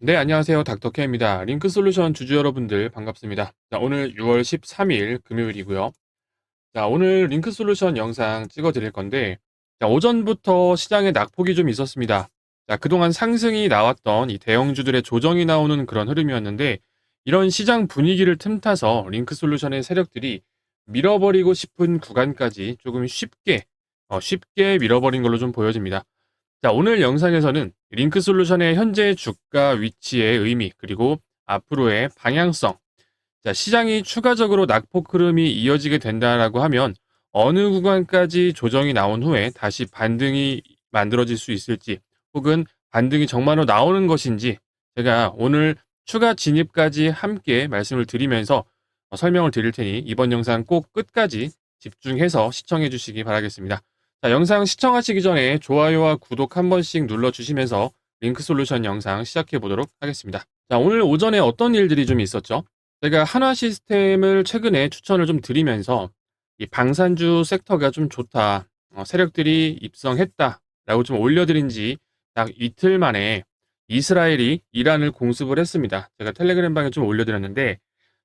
네, 안녕하세요. 닥터케입니다. 링크 솔루션 주주 여러분들 반갑습니다. 자, 오늘 6월 13일 금요일이고요. 자, 오늘 링크 솔루션 영상 찍어 드릴 건데, 자, 오전부터 시장에 낙폭이 좀 있었습니다. 자, 그동안 상승이 나왔던 이 대형주들의 조정이 나오는 그런 흐름이었는데, 이런 시장 분위기를 틈타서 링크 솔루션의 세력들이 밀어버리고 싶은 구간까지 조금 쉽게, 어, 쉽게 밀어버린 걸로 좀 보여집니다. 자, 오늘 영상에서는 링크 솔루션의 현재 주가 위치의 의미, 그리고 앞으로의 방향성, 자, 시장이 추가적으로 낙폭 흐름이 이어지게 된다라고 하면 어느 구간까지 조정이 나온 후에 다시 반등이 만들어질 수 있을지, 혹은 반등이 정말로 나오는 것인지 제가 오늘 추가 진입까지 함께 말씀을 드리면서 어, 설명을 드릴 테니 이번 영상 꼭 끝까지 집중해서 시청해 주시기 바라겠습니다. 자, 영상 시청하시기 전에 좋아요와 구독 한 번씩 눌러주시면서 링크 솔루션 영상 시작해 보도록 하겠습니다. 자, 오늘 오전에 어떤 일들이 좀 있었죠? 제가 한화 시스템을 최근에 추천을 좀 드리면서 이 방산주 섹터가 좀 좋다. 어, 세력들이 입성했다. 라고 좀 올려드린 지 딱 이틀 만에 이스라엘이 이란을 공습을 했습니다. 제가 텔레그램 방에 좀 올려드렸는데,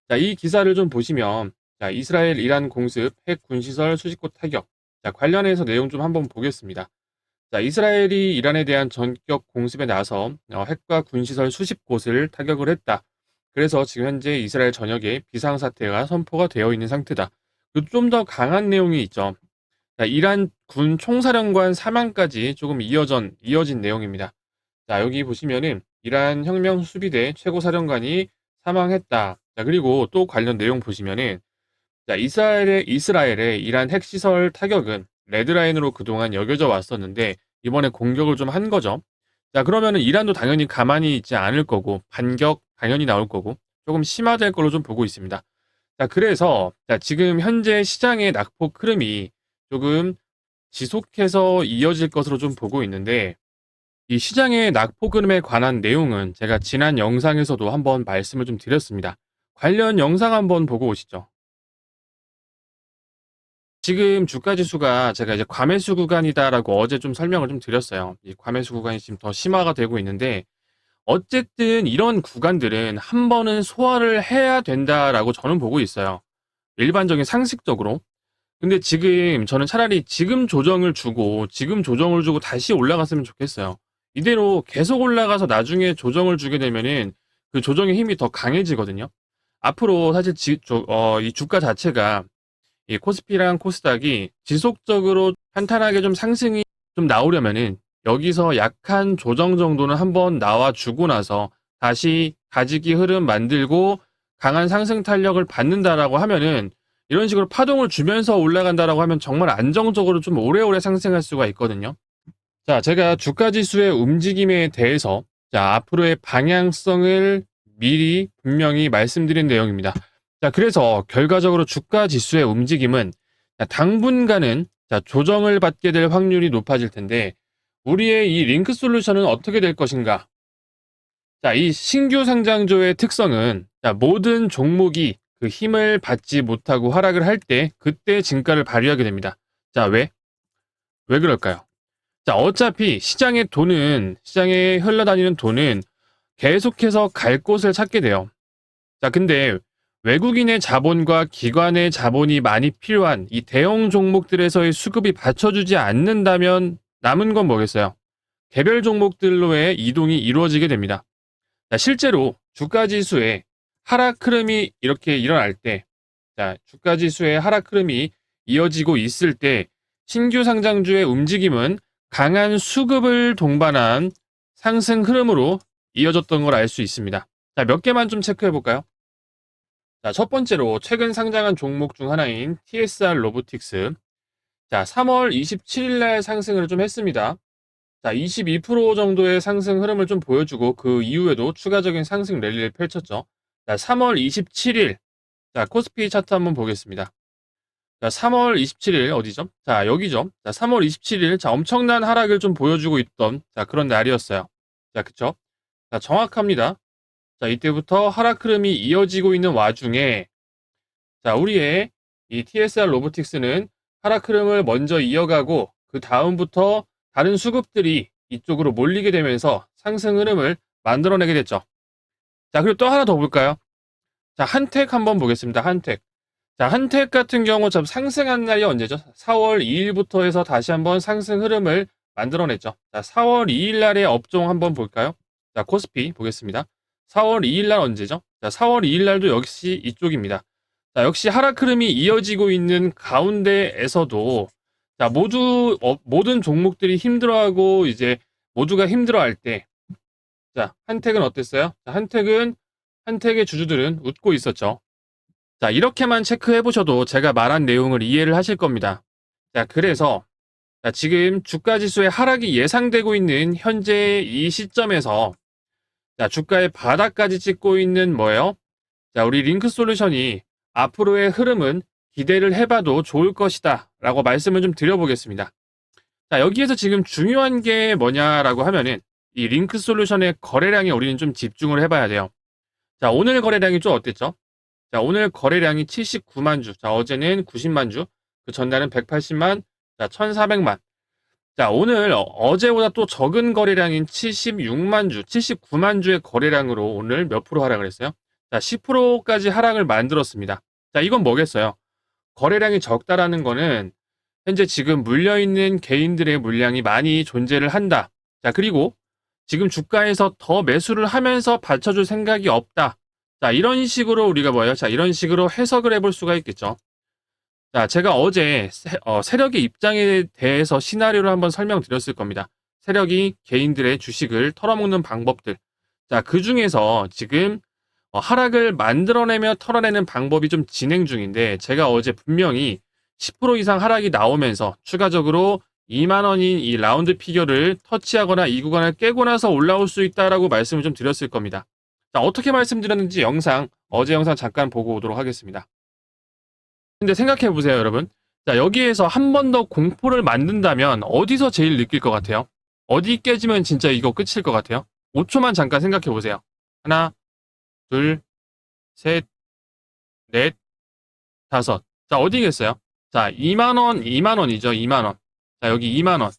자, 이 기사를 좀 보시면, 자, 이스라엘 이란 공습 핵 군시설 수집고 타격. 자, 관련해서 내용 좀 한번 보겠습니다. 자, 이스라엘이 이란에 대한 전격 공습에 나서 어, 핵과 군시설 수십 곳을 타격을 했다. 그래서 지금 현재 이스라엘 전역에 비상사태가 선포가 되어 있는 상태다. 좀 더 강한 내용이 있죠. 자, 이란 군 총사령관 사망까지 조금 이어전, 이어진 내용입니다. 자, 여기 보시면은 이란 혁명 수비대 최고 사령관이 사망했다. 자, 그리고 또 관련 내용 보시면은 자, 이스라엘의, 이스라엘의 이란 핵시설 타격은 레드라인으로 그동안 여겨져 왔었는데 이번에 공격을 좀 한 거죠. 자, 그러면은 이란도 당연히 가만히 있지 않을 거고 반격 당연히 나올 거고 조금 심화될 걸로 좀 보고 있습니다. 자, 그래서 자, 지금 현재 시장의 낙폭 흐름이 조금 지속해서 이어질 것으로 좀 보고 있는데 이 시장의 낙폭 흐름에 관한 내용은 제가 지난 영상에서도 한번 말씀을 좀 드렸습니다. 관련 영상 한번 보고 오시죠. 지금 주가 지수가 제가 이제 과매수 구간이다라고 어제 좀 설명을 좀 드렸어요. 이 과매수 구간이 지금 더 심화가 되고 있는데 어쨌든 이런 구간들은 한 번은 소화를 해야 된다라고 저는 보고 있어요. 일반적인 상식적으로. 근데 지금 저는 차라리 지금 조정을 주고 지금 조정을 주고 다시 올라갔으면 좋겠어요. 이대로 계속 올라가서 나중에 조정을 주게 되면은 그 조정의 힘이 더 강해지거든요. 앞으로 사실 지, 조, 어, 이 주가 자체가 이 코스피랑 코스닥이 지속적으로 탄탄하게 좀 상승이 좀 나오려면은 여기서 약한 조정 정도는 한번 나와주고 나서 다시 가지기 흐름 만들고 강한 상승 탄력을 받는다라고 하면은 이런 식으로 파동을 주면서 올라간다라고 하면 정말 안정적으로 좀 오래오래 상승할 수가 있거든요. 자, 제가 주가 지수의 움직임에 대해서 자, 앞으로의 방향성을 미리 분명히 말씀드린 내용입니다. 자, 그래서 결과적으로 주가 지수의 움직임은 당분간은 조정을 받게 될 확률이 높아질 텐데 우리의 이 링크 솔루션은 어떻게 될 것인가? 자, 이 신규 상장조의 특성은 자, 모든 종목이 그 힘을 받지 못하고 하락을 할 때 그때 진가를 발휘하게 됩니다. 자, 왜? 왜 그럴까요? 자, 어차피 시장의 돈은 시장에 흘러다니는 돈은 계속해서 갈 곳을 찾게 돼요. 자, 근데 외국인의 자본과 기관의 자본이 많이 필요한 이 대형 종목들에서의 수급이 받쳐주지 않는다면 남은 건 뭐겠어요? 개별 종목들로의 이동이 이루어지게 됩니다. 자, 실제로 주가 지수의 하락 흐름이 이렇게 일어날 때, 자, 주가 지수의 하락 흐름이 이어지고 있을 때 신규 상장주의 움직임은 강한 수급을 동반한 상승 흐름으로 이어졌던 걸 알 수 있습니다. 자, 몇 개만 좀 체크해 볼까요? 자, 첫 번째로 최근 상장한 종목 중 하나인 TSR 로보틱스. 자, 3월 27일 날 상승을 좀 했습니다. 자, 22% 정도의 상승 흐름을 좀 보여주고 그 이후에도 추가적인 상승 랠리를 펼쳤죠. 자, 3월 27일. 자, 코스피 차트 한번 보겠습니다. 자, 3월 27일 어디죠? 자, 여기죠. 자, 3월 27일. 자, 엄청난 하락을 좀 보여주고 있던 자, 그런 날이었어요. 자, 그쵸? 자, 정확합니다. 자, 이때부터 하락 흐름이 이어지고 있는 와중에 자, 우리의 이 TSR 로보틱스는 하락 흐름을 먼저 이어가고 그 다음부터 다른 수급들이 이쪽으로 몰리게 되면서 상승 흐름을 만들어내게 됐죠. 자, 그리고 또 하나 더 볼까요? 자, 한택 한번 보겠습니다. 한택. 자, 한택 같은 경우 좀 상승한 날이 언제죠? 4월 2일부터 해서 다시 한번 상승 흐름을 만들어냈죠. 자, 4월 2일 날의 업종 한번 볼까요? 자, 코스피 보겠습니다. 4월 2일 날 언제죠? 자, 4월 2일 날도 역시 이쪽입니다. 자, 역시 하락 흐름이 이어지고 있는 가운데에서도 자, 모두 어, 모든 종목들이 힘들어하고 이제 모두가 힘들어할 때 자, 한택은 어땠어요? 자, 한택은 한택의 주주들은 웃고 있었죠. 자, 이렇게만 체크해 보셔도 제가 말한 내용을 이해를 하실 겁니다. 자, 그래서 자, 지금 주가 지수의 하락이 예상되고 있는 현재 이 시점에서 자, 주가의 바닥까지 찍고 있는 뭐예요? 자, 우리 링크 솔루션이 앞으로의 흐름은 기대를 해봐도 좋을 것이다. 라고 말씀을 좀 드려보겠습니다. 자, 여기에서 지금 중요한 게 뭐냐라고 하면은 이 링크 솔루션의 거래량에 우리는 좀 집중을 해봐야 돼요. 자, 오늘 거래량이 좀 어땠죠? 자, 오늘 거래량이 79만 주. 자, 어제는 90만 주. 그 전날은 180만. 자, 1400만. 자, 오늘 어- 어제보다 또 적은 거래량인 76만 주, 79만 주의 거래량으로 오늘 몇 프로 하락을 했어요? 자, 10%까지 하락을 만들었습니다. 자, 이건 뭐겠어요? 거래량이 적다라는 거는 현재 지금 물려있는 개인들의 물량이 많이 존재를 한다. 자, 그리고 지금 주가에서 더 매수를 하면서 받쳐줄 생각이 없다. 자, 이런 식으로 우리가 뭐예요? 자, 이런 식으로 해석을 해볼 수가 있겠죠. 자, 제가 어제 세, 어, 세력의 입장에 대해서 시나리오를 한번 설명드렸을 겁니다. 세력이 개인들의 주식을 털어먹는 방법들. 자, 그 중에서 지금 어, 하락을 만들어내며 털어내는 방법이 좀 진행 중인데, 제가 어제 분명히 10% 이상 하락이 나오면서 추가적으로 2만 원인 이 라운드 피겨를 터치하거나 이 구간을 깨고 나서 올라올 수 있다라고 말씀을 좀 드렸을 겁니다. 자, 어떻게 말씀드렸는지 영상, 어제 영상 잠깐 보고 오도록 하겠습니다. 근데 생각해 보세요, 여러분. 자, 여기에서 한 번 더 공포를 만든다면 어디서 제일 느낄 것 같아요? 어디 깨지면 진짜 이거 끝일 것 같아요? 5초만 잠깐 생각해 보세요. 하나, 둘, 셋, 넷, 다섯. 자, 어디겠어요? 자, 2만원, 2만원이죠, 2만원. 자, 여기 2만원.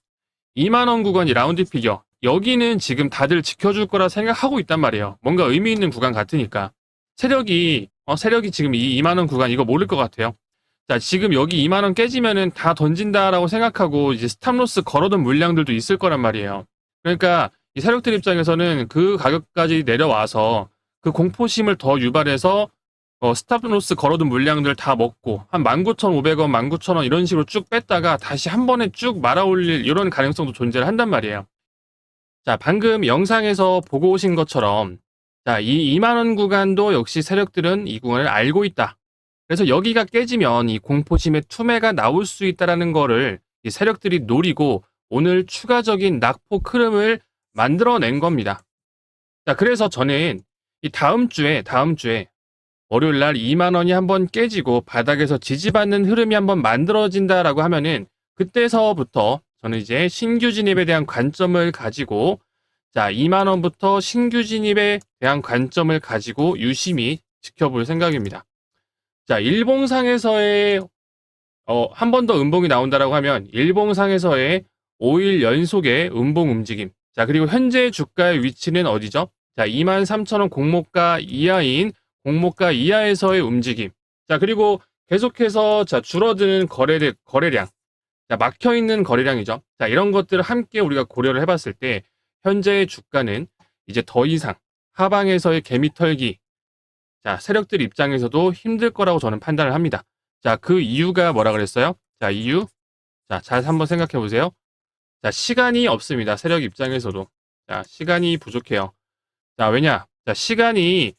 2만원 구간이 라운드 피겨. 여기는 지금 다들 지켜줄 거라 생각하고 있단 말이에요. 뭔가 의미 있는 구간 같으니까. 세력이, 어, 세력이 지금 이 2만원 구간 이거 모를 것 같아요. 자, 지금 여기 2만원 깨지면은 다 던진다라고 생각하고 이제 스탑로스 걸어둔 물량들도 있을 거란 말이에요. 그러니까 이 세력들 입장에서는 그 가격까지 내려와서 그 공포심을 더 유발해서 어, 스탑로스 걸어둔 물량들 다 먹고 한 19,500원, 19,000원 이런 식으로 쭉 뺐다가 다시 한 번에 쭉 말아 올릴 이런 가능성도 존재를 한단 말이에요. 자, 방금 영상에서 보고 오신 것처럼 자, 이 2만 원 구간도 역시 세력들은 이 구간을 알고 있다. 그래서 여기가 깨지면 이 공포심의 투매가 나올 수 있다라는 거를 이 세력들이 노리고 오늘 추가적인 낙폭 흐름을 만들어낸 겁니다. 자, 그래서 저는 이 다음 주에 다음 주에 월요일 날 2만 원이 한번 깨지고 바닥에서 지지받는 흐름이 한번 만들어진다라고 하면은 그때서부터 저는 이제 신규 진입에 대한 관점을 가지고 자 2만 원부터 신규 진입에 대한 관점을 가지고 유심히 지켜볼 생각입니다. 자 일봉상에서의 어, 한 번 더 음봉이 나온다라고 하면 일봉상에서의 5일 연속의 음봉 움직임. 자 그리고 현재 주가의 위치는 어디죠? 자 23,000원 공모가 이하인 공모가 이하에서의 움직임. 자, 그리고 계속해서 자, 줄어드는 거래, 거래량. 자, 막혀 있는 거래량이죠. 자, 이런 것들을 함께 우리가 고려를 해 봤을 때, 현재의 주가는 이제 더 이상 하방에서의 개미 털기. 자, 세력들 입장에서도 힘들 거라고 저는 판단을 합니다. 자, 그 이유가 뭐라 그랬어요? 자, 이유. 자, 잘 한번 생각해 보세요. 자, 시간이 없습니다. 세력 입장에서도. 자, 시간이 부족해요. 자, 왜냐? 자, 시간이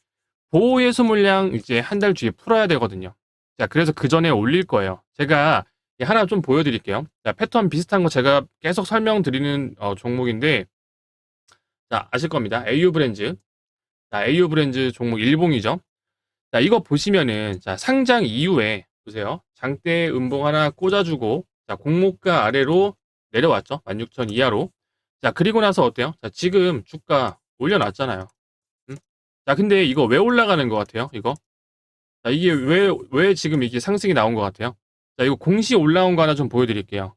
보호예수 물량 이제 한 달 뒤에 풀어야 되거든요. 자, 그래서 그 전에 올릴 거예요. 제가 하나 좀 보여드릴게요. 자, 패턴 비슷한 거 제가 계속 설명드리는 어, 종목인데, 자, 아실 겁니다. AU 브랜즈. 자, AU 브랜즈 종목 일봉이죠. 자, 이거 보시면은, 자, 상장 이후에, 보세요. 장대 음봉 하나 꽂아주고, 자, 공모가 아래로 내려왔죠. 16,000 이하로. 자, 그리고 나서 어때요? 자, 지금 주가 올려놨잖아요. 자, 근데 이거 왜 올라가는 것 같아요? 이거? 자, 이게 왜, 왜 지금 이게 상승이 나온 것 같아요? 자, 이거 공시 올라온 거 하나 좀 보여드릴게요.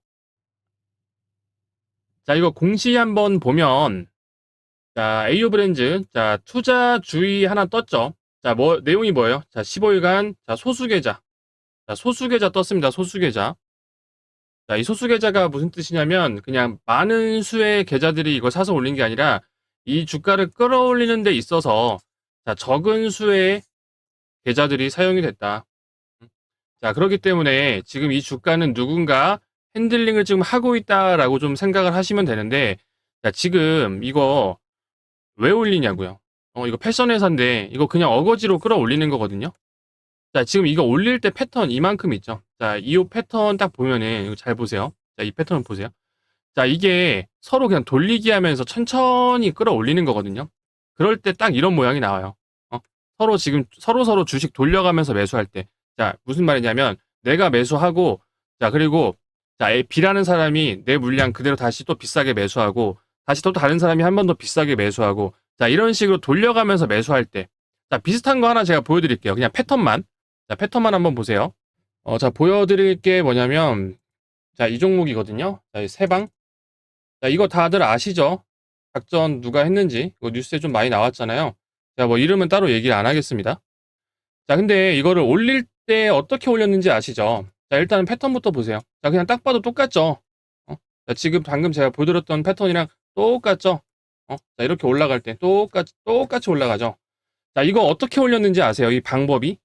자, 이거 공시 한번 보면, 자, AU 브랜즈. 자, 투자 주의 하나 떴죠. 자, 뭐, 내용이 뭐예요? 자, 15일간, 자, 소수계좌. 자, 소수계좌 떴습니다. 소수계좌. 자, 이 소수계좌가 무슨 뜻이냐면, 그냥 많은 수의 계좌들이 이걸 사서 올린 게 아니라, 이 주가를 끌어올리는 데 있어서, 자, 적은 수의 계좌들이 사용이 됐다. 자, 그렇기 때문에 지금 이 주가는 누군가 핸들링을 지금 하고 있다라고 좀 생각을 하시면 되는데, 자, 지금 이거 왜 올리냐고요? 어, 이거 패션 회사인데, 이거 그냥 어거지로 끌어올리는 거거든요? 자, 지금 이거 올릴 때 패턴 이만큼 있죠? 자, 이 패턴 딱 보면은, 잘 보세요. 자, 이 패턴 보세요. 자, 이게 서로 그냥 돌리기 하면서 천천히 끌어올리는 거거든요? 그럴 때 딱 이런 모양이 나와요. 어? 서로 지금, 서로 서로 주식 돌려가면서 매수할 때. 자, 무슨 말이냐면, 내가 매수하고, 자, 그리고, 자, B라는 사람이 내 물량 그대로 다시 또 비싸게 매수하고, 다시 또 다른 사람이 한 번 더 비싸게 매수하고, 자, 이런 식으로 돌려가면서 매수할 때. 자, 비슷한 거 하나 제가 보여드릴게요. 그냥 패턴만. 자, 패턴만 한번 보세요. 어, 자, 보여드릴 게 뭐냐면, 자, 이 종목이거든요. 자, 이 세방. 자, 이거 다들 아시죠? 작전 누가 했는지. 이거 뉴스에 좀 많이 나왔잖아요. 자, 뭐 이름은 따로 얘기를 안 하겠습니다. 자, 근데 이거를 올릴 때 어떻게 올렸는지 아시죠? 자, 일단은 패턴부터 보세요. 자, 그냥 딱 봐도 똑같죠? 어? 자, 지금 방금 제가 보여드렸던 패턴이랑 똑같죠? 어? 자, 이렇게 올라갈 때 똑같이, 똑같이 올라가죠? 자, 이거 어떻게 올렸는지 아세요? 이 방법이?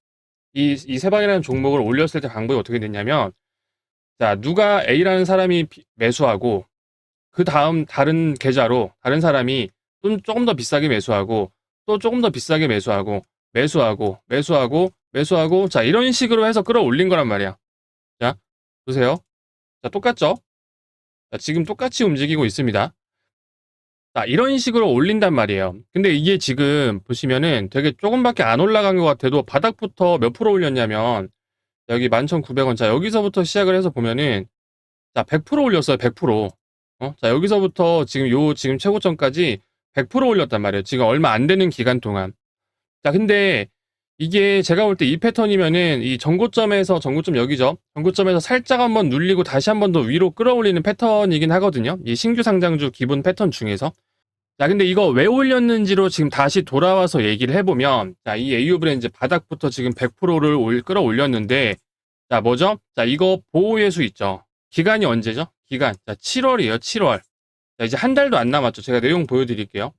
이, 이 세방이라는 종목을 올렸을 때 방법이 어떻게 됐냐면, 자, 누가 A라는 사람이 비- 매수하고, 그 다음 다른 계좌로 다른 사람이 좀 조금 더 비싸게 매수하고, 또 조금 더 비싸게 매수하고, 매수하고, 매수하고, 매수하고, 자, 이런 식으로 해서 끌어올린 거란 말이야. 자, 보세요. 자, 똑같죠? 자, 지금 똑같이 움직이고 있습니다. 자, 이런 식으로 올린단 말이에요. 근데 이게 지금 보시면은 되게 조금밖에 안 올라간 것 같아도 바닥부터 몇 프로 올렸냐면 여기 11,900원. 자, 여기서부터 시작을 해서 보면은 자, 100% 올렸어요. 100%. 어? 자, 여기서부터 지금 요 지금 최고점까지 100% 올렸단 말이에요. 지금 얼마 안 되는 기간 동안. 자, 근데 이게 제가 볼 때 이 패턴이면은 이 전고점에서 전고점 여기죠. 전고점에서 살짝 한번 눌리고 다시 한번 더 위로 끌어올리는 패턴이긴 하거든요. 이 신규 상장주 기본 패턴 중에서. 자, 근데 이거 왜 올렸는지로 지금 다시 돌아와서 얘기를 해보면, 자, 이 AU 브랜드 바닥부터 지금 100%를 올, 끌어올렸는데, 자, 뭐죠? 자, 이거 보호예수 있죠. 기간이 언제죠? 기간. 자, 7월이에요, 7월. 자, 이제 한 달도 안 남았죠. 제가 내용 보여드릴게요.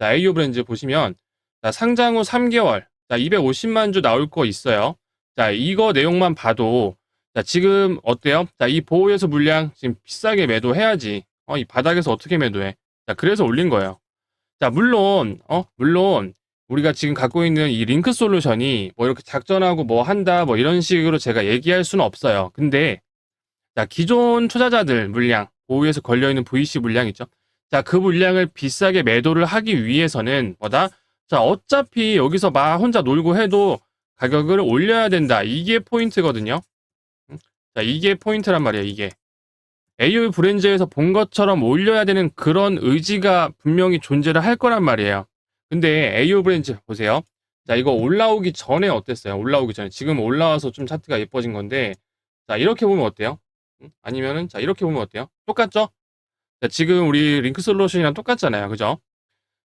자, AU 브랜드 보시면, 자, 상장 후 3개월. 자, 250만 주 나올 거 있어요. 자, 이거 내용만 봐도, 자, 지금 어때요? 자, 이 보호예수 물량 지금 비싸게 매도해야지. 어, 이 바닥에서 어떻게 매도해? 자, 그래서 올린 거예요. 자, 물론, 어, 물론, 우리가 지금 갖고 있는 이 링크 솔루션이 뭐 이렇게 작전하고 뭐 한다, 뭐 이런 식으로 제가 얘기할 수는 없어요. 근데, 자, 기존 투자자들 물량, 보유에서 걸려있는 VC 물량 있죠? 자, 그 물량을 비싸게 매도를 하기 위해서는 뭐다? 자, 어차피 여기서 막 혼자 놀고 해도 가격을 올려야 된다. 이게 포인트거든요. 응? 자, 이게 포인트란 말이에요, 이게. AU 브랜드에서 본 것처럼 올려야 되는 그런 의지가 분명히 존재를 할 거란 말이에요. 근데 AU 브랜드 보세요. 자, 이거 올라오기 전에 어땠어요? 올라오기 전에. 지금 올라와서 좀 차트가 예뻐진 건데, 자, 이렇게 보면 어때요? 응? 아니면은, 자, 이렇게 보면 어때요? 똑같죠? 자, 지금 우리 링크 솔루션이랑 똑같잖아요. 그죠?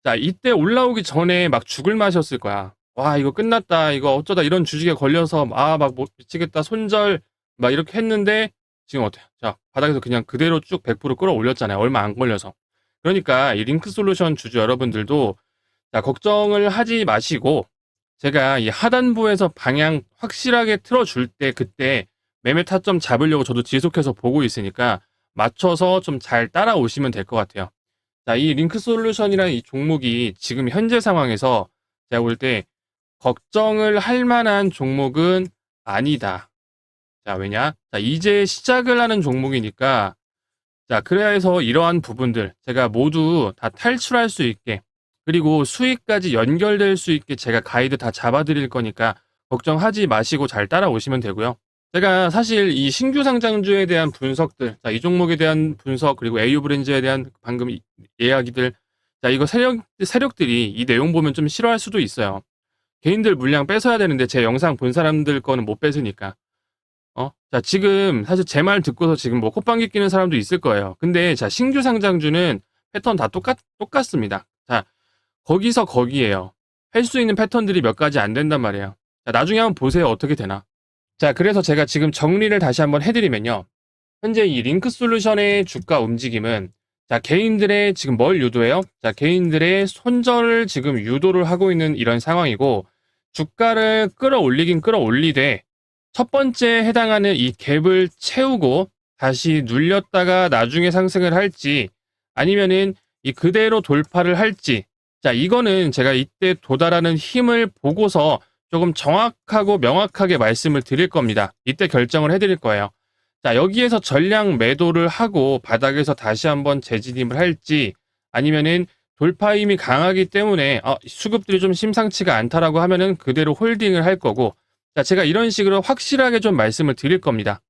자, 이때 올라오기 전에 막 죽을 맛이었을 거야. 와, 이거 끝났다. 이거 어쩌다 이런 주식에 걸려서, 아, 막 뭐, 미치겠다. 손절, 막 이렇게 했는데, 지금 어때요? 자, 바닥에서 그냥 그대로 쭉 100% 끌어올렸잖아요. 얼마 안 걸려서. 그러니까 이 링크 솔루션 주주 여러분들도 자, 걱정을 하지 마시고 제가 이 하단부에서 방향 확실하게 틀어줄 때 그때 매매 타점 잡으려고 저도 지속해서 보고 있으니까 맞춰서 좀 잘 따라오시면 될 것 같아요. 자, 이 링크 솔루션이라는 이 종목이 지금 현재 상황에서 제가 볼 때 걱정을 할 만한 종목은 아니다. 자, 왜냐? 자, 이제 시작을 하는 종목이니까, 자, 그래야 해서 이러한 부분들, 제가 모두 다 탈출할 수 있게, 그리고 수익까지 연결될 수 있게 제가 가이드 다 잡아 드릴 거니까, 걱정하지 마시고 잘 따라오시면 되고요. 제가 사실 이 신규 상장주에 대한 분석들, 자, 이 종목에 대한 분석, 그리고 AU 브랜드에 대한 방금 이- 이야기들, 자, 이거 세력, 세력들이 이 내용 보면 좀 싫어할 수도 있어요. 개인들 물량 뺏어야 되는데 제 영상 본 사람들 거는 못 뺏으니까. 어? 자, 지금 사실 제 말 듣고서 지금 뭐 콧방귀 끼는 사람도 있을 거예요. 근데 자, 신규 상장주는 패턴 다 똑같, 똑같습니다. 자, 거기서 거기에요. 할 수 있는 패턴들이 몇 가지 안 된단 말이에요. 자, 나중에 한번 보세요. 어떻게 되나. 자, 그래서 제가 지금 정리를 다시 한번 해드리면요. 현재 이 링크 솔루션의 주가 움직임은 자, 개인들의 지금 뭘 유도해요? 자, 개인들의 손절을 지금 유도를 하고 있는 이런 상황이고 주가를 끌어올리긴 끌어올리되 첫 번째 해당하는 이 갭을 채우고 다시 눌렸다가 나중에 상승을 할지 아니면은 이 그대로 돌파를 할지 자, 이거는 제가 이때 도달하는 힘을 보고서 조금 정확하고 명확하게 말씀을 드릴 겁니다. 이때 결정을 해드릴 거예요. 자, 여기에서 전량 매도를 하고 바닥에서 다시 한번 재진입을 할지 아니면은 돌파 힘이 강하기 때문에 어, 수급들이 좀 심상치가 않다라고 하면은 그대로 홀딩을 할 거고 자, 제가 이런 식으로 확실하게 좀 말씀을 드릴 겁니다.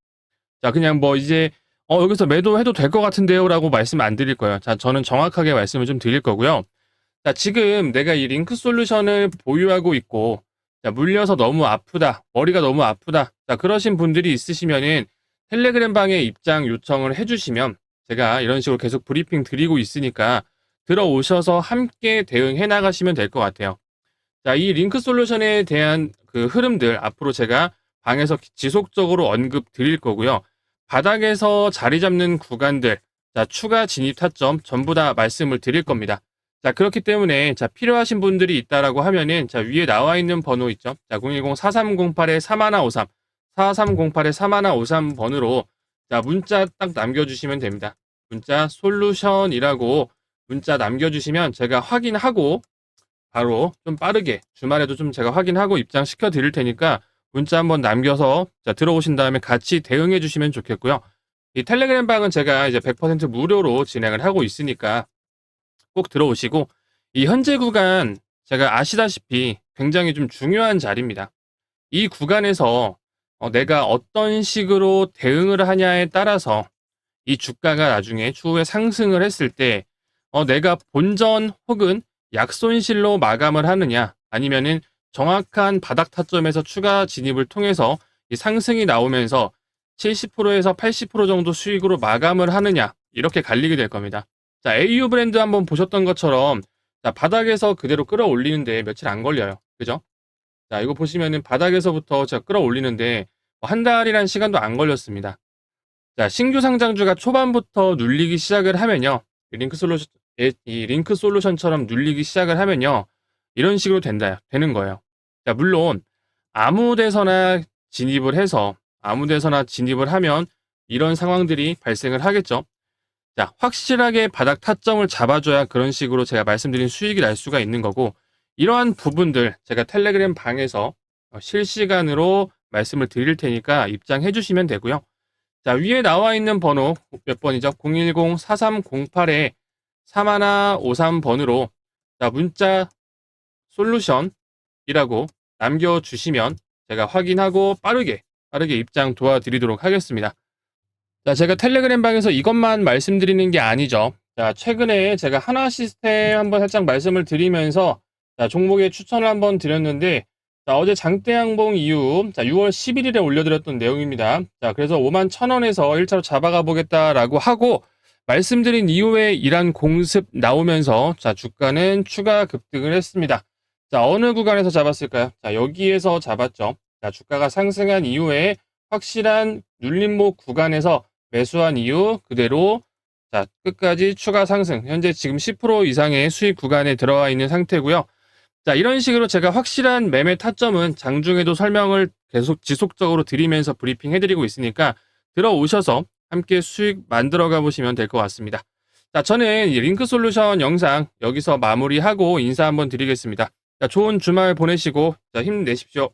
자, 그냥 뭐 이제 어, 여기서 매도해도 될 것 같은데요 라고 말씀 안 드릴 거예요. 자, 저는 정확하게 말씀을 좀 드릴 거고요. 자, 지금 내가 이 링크 솔루션을 보유하고 있고 자, 물려서 너무 아프다. 머리가 너무 아프다. 자, 그러신 분들이 있으시면은 텔레그램 방에 입장 요청을 해주시면 제가 이런 식으로 계속 브리핑 드리고 있으니까 들어오셔서 함께 대응해 나가시면 될 것 같아요. 자, 이 링크 솔루션에 대한 그 흐름들 앞으로 제가 방에서 지속적으로 언급 드릴 거고요. 바닥에서 자리 잡는 구간들, 자, 추가 진입 타점 전부 다 말씀을 드릴 겁니다. 자, 그렇기 때문에 자, 필요하신 분들이 있다라고 하면은 자, 위에 나와 있는 번호 있죠? 자, 010-4308-3153 4308-3153 번호로 자, 문자 딱 남겨 주시면 됩니다. 문자 솔루션이라고 문자 남겨 주시면 제가 확인하고 바로 좀 빠르게 주말에도 좀 제가 확인하고 입장시켜 드릴 테니까 문자 한번 남겨서 자, 들어오신 다음에 같이 대응해 주시면 좋겠고요. 이 텔레그램 방은 제가 이제 100% 무료로 진행을 하고 있으니까 꼭 들어오시고 이 현재 구간 제가 아시다시피 굉장히 좀 중요한 자리입니다. 이 구간에서 어, 내가 어떤 식으로 대응을 하냐에 따라서 이 주가가 나중에 추후에 상승을 했을 때 어, 내가 본전 혹은 약손실로 마감을 하느냐 아니면은 정확한 바닥 타점에서 추가 진입을 통해서 이 상승이 나오면서 70%에서 80% 정도 수익으로 마감을 하느냐 이렇게 갈리게 될 겁니다. 자, AU 브랜드 한번 보셨던 것처럼 자, 바닥에서 그대로 끌어올리는데 며칠 안 걸려요. 그죠? 자, 이거 보시면은 바닥에서부터 제가 끌어올리는데 뭐 한 달이란 시간도 안 걸렸습니다. 자, 신규 상장주가 초반부터 눌리기 시작을 하면요. 이 링크 솔루션, 이 링크 솔루션처럼 눌리기 시작을 하면요. 이런 식으로 된다, 되는 거예요. 자, 물론 아무 데서나 진입을 해서 아무 데서나 진입을 하면 이런 상황들이 발생을 하겠죠. 자, 확실하게 바닥 타점을 잡아줘야 그런 식으로 제가 말씀드린 수익이 날 수가 있는 거고, 이러한 부분들 제가 텔레그램 방에서 어, 실시간으로 말씀을 드릴 테니까 입장해 주시면 되고요. 자, 위에 나와 있는 번호 몇 번이죠? 010-4308에 3153번으로 자, 문자 솔루션이라고 남겨주시면 제가 확인하고 빠르게, 빠르게 입장 도와드리도록 하겠습니다. 자, 제가 텔레그램 방에서 이것만 말씀드리는 게 아니죠. 자, 최근에 제가 하나 시스템 한번 살짝 말씀을 드리면서 자, 종목의 추천을 한번 드렸는데 자, 어제 장대양봉 이후 자, 6월 11일에 올려드렸던 내용입니다. 자, 그래서 5만 1,000원에서 1차로 잡아가 보겠다라고 하고 말씀드린 이후에 이란 공습 나오면서 자, 주가는 추가 급등을 했습니다. 자, 어느 구간에서 잡았을까요? 자, 여기에서 잡았죠. 자, 주가가 상승한 이후에 확실한 눌림목 구간에서 매수한 이후 그대로 자, 끝까지 추가 상승. 현재 지금 10% 이상의 수익 구간에 들어와 있는 상태고요. 자, 이런 식으로 제가 확실한 매매 타점은 장중에도 설명을 계속 지속적으로 드리면서 브리핑 해드리고 있으니까 들어오셔서 함께 수익 만들어 가보시면 될 것 같습니다. 자, 저는 이 링크 솔루션 영상 여기서 마무리하고 인사 한번 드리겠습니다. 자, 좋은 주말 보내시고 자, 힘내십시오.